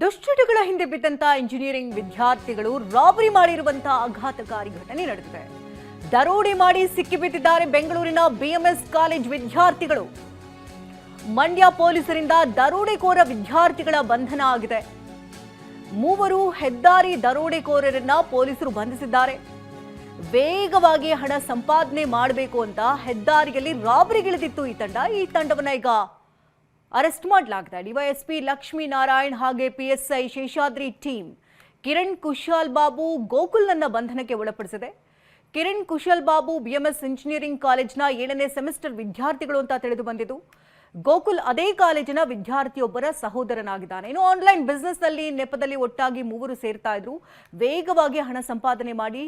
ದುಶ್ಚಟಗಳ ಹಿಂದೆ ಬಿದ್ದಂತ ಇಂಜಿನಿಯರಿಂಗ್ ವಿದ್ಯಾರ್ಥಿಗಳು ರಾಬರಿ ಮಾಡಿರುವಂತಹ ಆಘಾತಕಾರಿ ಘಟನೆ ನಡೆದಿದೆ. ದರೋಡೆ ಮಾಡಿ ಸಿಕ್ಕಿಬಿದ್ದಿದ್ದಾರೆ ಬೆಂಗಳೂರಿನ ಬಿಎಂಎಸ್ ಕಾಲೇಜ್ ವಿದ್ಯಾರ್ಥಿಗಳು. ಮಂಡ್ಯ ಪೊಲೀಸರಿಂದ ದರೋಡೆಕೋರ ವಿದ್ಯಾರ್ಥಿಗಳ ಬಂಧನ ಆಗಿದೆ. ಮೂವರು ಹೆದ್ದಾರಿ ದರೋಡೆಕೋರರನ್ನ ಪೊಲೀಸರು ಬಂಧಿಸಿದ್ದಾರೆ. ವೇಗವಾಗಿ ಹಣ ಸಂಪಾದನೆ ಮಾಡಬೇಕು ಅಂತ ಹೆದ್ದಾರಿಯಲ್ಲಿ ರಾಬರಿಗಿಳಿದಿತ್ತು ಈ ತಂಡ. ಈ ತಂಡವನ್ನ ಈಗ ಅರೆಸ್ಟ್ ಮಾಡಲಾಗಿದೆ. ಡಿವೈಎಸ್ಪಿ ಲಕ್ಷ್ಮೀ ನಾರಾಯಣ್ ಹಾಗೆ ಪಿಎಸ್ಐ ಶೇಷಾದ್ರಿ ಟೀಮ್. ಕಿರಣ್ ಕುಶಾಲ್ ಬಾಬು ಗೋಕುಲ್ನನ್ನ ಬಂಧನಕ್ಕೆ ಒಳಪಡಿಸಿದೆ. ಕಿರಣ್ ಕುಶಲ್ ಬಾಬು ಬಿಎಂಎಸ್ ಇಂಜಿನಿಯರಿಂಗ್ ಕಾಲೇಜ್ನ ಏಳನೇ ಸೆಮಿಸ್ಟರ್ ವಿದ್ಯಾರ್ಥಿಗಳು ಅಂತ ತಿಳಿದು ಬಂದಿದ್ದು, ಗೋಕುಲ್ ಅದೇ ಕಾಲೇಜಿನ ವಿದ್ಯಾರ್ಥಿಯೊಬ್ಬರ ಸಹೋದರನಾಗಿದ್ದಾನೆ. ಇನ್ನು ಆನ್ಲೈನ್ ಬಿಸ್ನೆಸ್ನಲ್ಲಿ ನೆಪದಲ್ಲಿ ಒಟ್ಟಾಗಿ ಮೂವರು ಸೇರ್ತಾ ಇದ್ರು. ವೇಗವಾಗಿ ಹಣ ಸಂಪಾದನೆ ಮಾಡಿ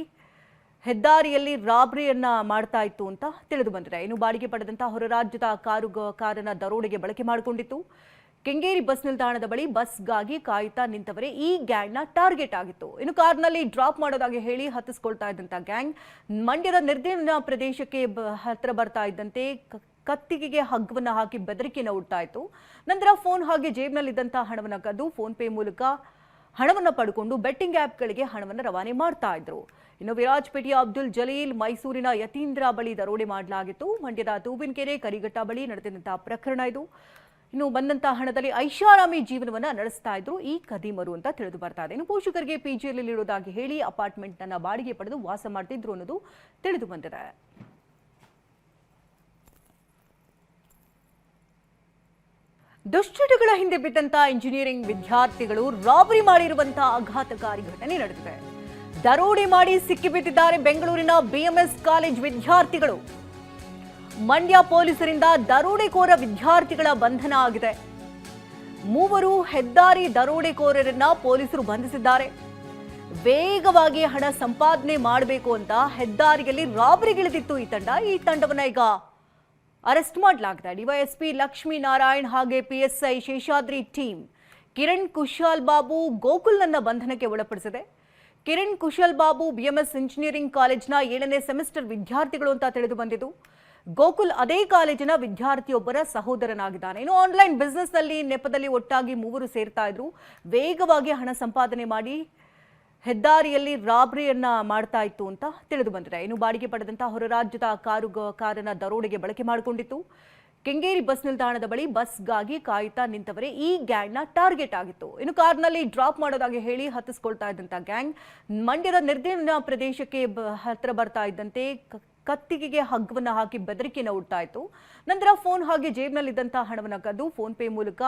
ಹೆದ್ದಾರಿಯಲ್ಲಿ ರಾಬರಿಯನ್ನ ಮಾಡ್ತಾ ಇತ್ತು ಅಂತ ತಿಳಿದು ಬಂದಿದೆ. ಇನ್ನು ಬಾಡಿಗೆ ಪಡೆದಂತಹ ಹೊರ ರಾಜ್ಯದ ಕಾರು ಕಾರನ್ನ ದರೋಡೆಗೆ ಬಳಕೆ ಮಾಡಿಕೊಂಡಿತ್ತು. ಕೆಂಗೇರಿ ಬಸ್ ನಿಲ್ದಾಣದ ಬಳಿ ಬಸ್ಗಾಗಿ ಕಾಯುತ್ತಾ ನಿಂತವರೇ ಈ ಗ್ಯಾಂಗ್ನ ಟಾರ್ಗೆಟ್ ಆಗಿತ್ತು. ಇನ್ನು ಕಾರ್ನಲ್ಲಿ ಡ್ರಾಪ್ ಮಾಡೋದಾಗಿ ಹೇಳಿ ಹತ್ತಿಸ್ಕೊಳ್ತಾ ಇದ್ದಂಥ ಗ್ಯಾಂಗ್ ಮಂಡ್ಯದ ನಿರ್ದಿನ ಪ್ರದೇಶಕ್ಕೆ ಹತ್ರ ಬರ್ತಾ ಇದ್ದಂತೆ ಕತ್ತಿಗೆಗೆ ಹಗ್ಗವನ್ನು ಹಾಕಿ ಬೆದರಿಕೆಯನ್ನು ಉಡ್ತಾ ಇತ್ತು. ನಂತರ ಫೋನ್ ಹಾಗೆ ಜೇಬ್ನಲ್ಲಿದ್ದಂಥ ಹಣವನ್ನು ಕದ್ದು ಫೋನ್ ಪೇ ಮೂಲಕ ಹಣವನ್ನ ಪಡ್ಕೊಂಡು ಬೆಟ್ಟಿಂಗ್ ಆ್ಯಪ್ಗಳಿಗೆ ಹಣವನ್ನು ರವಾನೆ ಮಾಡ್ತಾ ಇದ್ರು. ಇನ್ನು ವಿರಾಜಪೇಟೆಯ ಅಬ್ದುಲ್ ಜಲೀಲ್ ಮೈಸೂರಿನ ಯತೀಂದ್ರ ಬಳಿ ದರೋಡೆ ಮಾಡಲಾಗಿತ್ತು. ಮಂಡ್ಯದ ತೂಬಿನಕೆರೆ ಕರಿಘಟ್ಟ ಬಳಿ ನಡೆದಿದ್ದಂತಹ ಪ್ರಕರಣ ಇದು. ಇನ್ನು ಬಂದಂತಹ ಹಣದಲ್ಲಿ ಐಷಾರಾಮಿ ಜೀವನವನ್ನ ನಡೆಸ್ತಾ ಇದ್ರು ಈ ಕದಿಮರು ಅಂತ ತಿಳಿದು ಬರ್ತಾ ಇದೆ. ಇನ್ನು ಪೋಷಕರಿಗೆ ಪಿಜಿಯಲ್ಲಿ ಇರೋದಾಗಿ ಹೇಳಿ ಅಪಾರ್ಟ್ಮೆಂಟ್ ಅನ್ನ ಬಾಡಿಗೆ ಪಡೆದು ವಾಸ ಮಾಡ್ತಿದ್ರು ಅನ್ನೋದು ತಿಳಿದು ಬಂದಿದೆ. ದುಶ್ಚಟಗಳ ಹಿಂದೆ ಬಿದ್ದಂತ ಇಂಜಿನಿಯರಿಂಗ್ ವಿದ್ಯಾರ್ಥಿಗಳು ರಾಬರಿ ಮಾಡಿರುವಂತಹ ಆಘಾತಕಾರಿ ಘಟನೆ ನಡೆದಿದೆ. ದರೋಡೆ ಮಾಡಿ ಸಿಕ್ಕಿಬಿದ್ದಿದ್ದಾರೆ ಬೆಂಗಳೂರಿನ ಬಿಎಂಎಸ್ ಕಾಲೇಜ್ ವಿದ್ಯಾರ್ಥಿಗಳು. ಮಂಡ್ಯ ಪೊಲೀಸರಿಂದ ದರೋಡೆಕೋರ ವಿದ್ಯಾರ್ಥಿಗಳ ಬಂಧನ ಆಗಿದೆ. ಮೂವರು ಹೆದ್ದಾರಿ ದರೋಡೆಕೋರರನ್ನ ಪೊಲೀಸರು ಬಂಧಿಸಿದ್ದಾರೆ. ವೇಗವಾಗಿ ಹಣ ಸಂಪಾದನೆ ಮಾಡಬೇಕು ಅಂತ ಹೆದ್ದಾರಿಯಲ್ಲಿ ರಾಬರಿಗಿಳಿದಿತ್ತು ಈ ತಂಡ. ಈ ತಂಡವನ್ನ ಈಗ ಅರೆಸ್ಟ್ ಮಾಡಲಾಗಿದೆ. ಡಿವೈಎಸ್ಪಿ ಲಕ್ಷ್ಮೀ ನಾರಾಯಣ್ ಹಾಗೆ ಪಿಎಸ್ಐ ಶೇಷಾದ್ರಿ ಟೀಮ್. ಕಿರಣ್ ಕುಶಾಲ್ ಬಾಬು ಗೋಕುಲ್ನನ್ನ ಬಂಧನಕ್ಕೆ ಒಳಪಡಿಸಿದೆ. ಕಿರಣ್ ಕುಶಲ್ ಬಾಬು ಬಿಎಂಎಸ್ ಇಂಜಿನಿಯರಿಂಗ್ ಕಾಲೇಜ್ನ ಏಳನೇ ಸೆಮಿಸ್ಟರ್ ವಿದ್ಯಾರ್ಥಿಗಳು ಅಂತ ತಿಳಿದು ಬಂದಿದ್ದು, ಗೋಕುಲ್ ಅದೇ ಕಾಲೇಜಿನ ವಿದ್ಯಾರ್ಥಿಯೊಬ್ಬರ ಸಹೋದರನಾಗಿದ್ದಾನೆ. ಇನ್ನು ಆನ್ಲೈನ್ ಬಿಸ್ನೆಸ್ನಲ್ಲಿ ನೆಪದಲ್ಲಿ ಒಟ್ಟಾಗಿ ಮೂವರು ಸೇರ್ತಾ ಇದ್ರು. ವೇಗವಾಗಿ ಹಣ ಸಂಪಾದನೆ ಮಾಡಿ ಹೆದ್ದಾರಿಯಲ್ಲಿ ರಾಬರಿಯನ್ನ ಮಾಡ್ತಾ ಇತ್ತು ಅಂತ ತಿಳಿದು ಬಂದಿದೆ. ಇನ್ನು ಬಾಡಿಗೆ ಪಡೆದಂತಹ ಹೊರ ರಾಜ್ಯದ ಕಾರು ಕಾರನ್ನ ದರೋಡೆಗೆ ಬಳಕೆ ಮಾಡಿಕೊಂಡಿತ್ತು. ಕೆಂಗೇರಿ ಬಸ್ ನಿಲ್ದಾಣದ ಬಳಿ ಬಸ್ಗಾಗಿ ಕಾಯುತ್ತಾ ನಿಂತವರೇ ಈ ಗ್ಯಾಂಗ್ನ ಟಾರ್ಗೆಟ್ ಆಗಿತ್ತು. ಇನ್ನು ಕಾರ್ನಲ್ಲಿ ಡ್ರಾಪ್ ಮಾಡೋದಾಗಿ ಹೇಳಿ ಹತ್ತಿಸ್ಕೊಳ್ತಾ ಇದ್ದಂಥ ಗ್ಯಾಂಗ್ ಮಂಡ್ಯದ ನಿರ್ದಿನ ಪ್ರದೇಶಕ್ಕೆ ಹತ್ರ ಬರ್ತಾ ಇದ್ದಂತೆ ಕತ್ತಿಗೆಗೆ ಹಗ್ಗವನ್ನು ಹಾಕಿ ಬೆದರಿಕೆಯನ್ನು ಉಡ್ತಾ ಇತ್ತು. ನಂತರ ಫೋನ್ ಹಾಗೆ ಜೇಬ್ನಲ್ಲಿದ್ದಂಥ ಹಣವನ್ನು ಕದ್ದು ಫೋನ್ ಪೇ ಮೂಲಕ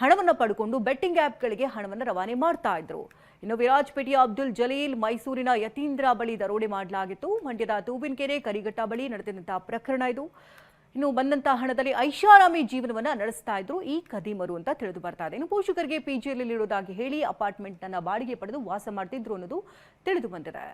ಹಣವನ್ನ ಪಡ್ಕೊಂಡು ಬೆಟ್ಟಿಂಗ್ ಆ್ಯಪ್ಗಳಿಗೆ ಹಣವನ್ನು ರವಾನೆ ಮಾಡ್ತಾ ಇದ್ರು. ಇನ್ನು ವಿರಾಜಪೇಟೆಯ ಅಬ್ದುಲ್ ಜಲೀಲ್ ಮೈಸೂರಿನ ಯತೀಂದ್ರ ಬಳಿ ದರೋಡೆ ಮಾಡಲಾಗಿತ್ತು. ಮಂಡ್ಯದ ತೂಬಿನಕೆರೆ ಕರಿಘಟ್ಟ ಬಳಿ ನಡೆದಿದ್ದಂತಹ ಪ್ರಕರಣ ಇದು. ಇನ್ನು ಬಂದಂತಹ ಹಣದಲ್ಲಿ ಐಷಾರಾಮಿ ಜೀವನವನ್ನ ನಡೆಸ್ತಾ ಇದ್ರು ಈ ಕದಿಮರು ಅಂತ ತಿಳಿದು ಬರ್ತಾ ಇದೆ. ಇನ್ನು ಪೋಷಕರಿಗೆ ಪಿಜಿಯಲ್ಲಿ ಇರೋದಾಗಿ ಹೇಳಿ ಅಪಾರ್ಟ್ಮೆಂಟ್ ನನ್ನ ಬಾಡಿಗೆ ಪಡೆದು ವಾಸ ಮಾಡ್ತಿದ್ರು ಅನ್ನೋದು ತಿಳಿದು ಬಂದಿದೆ.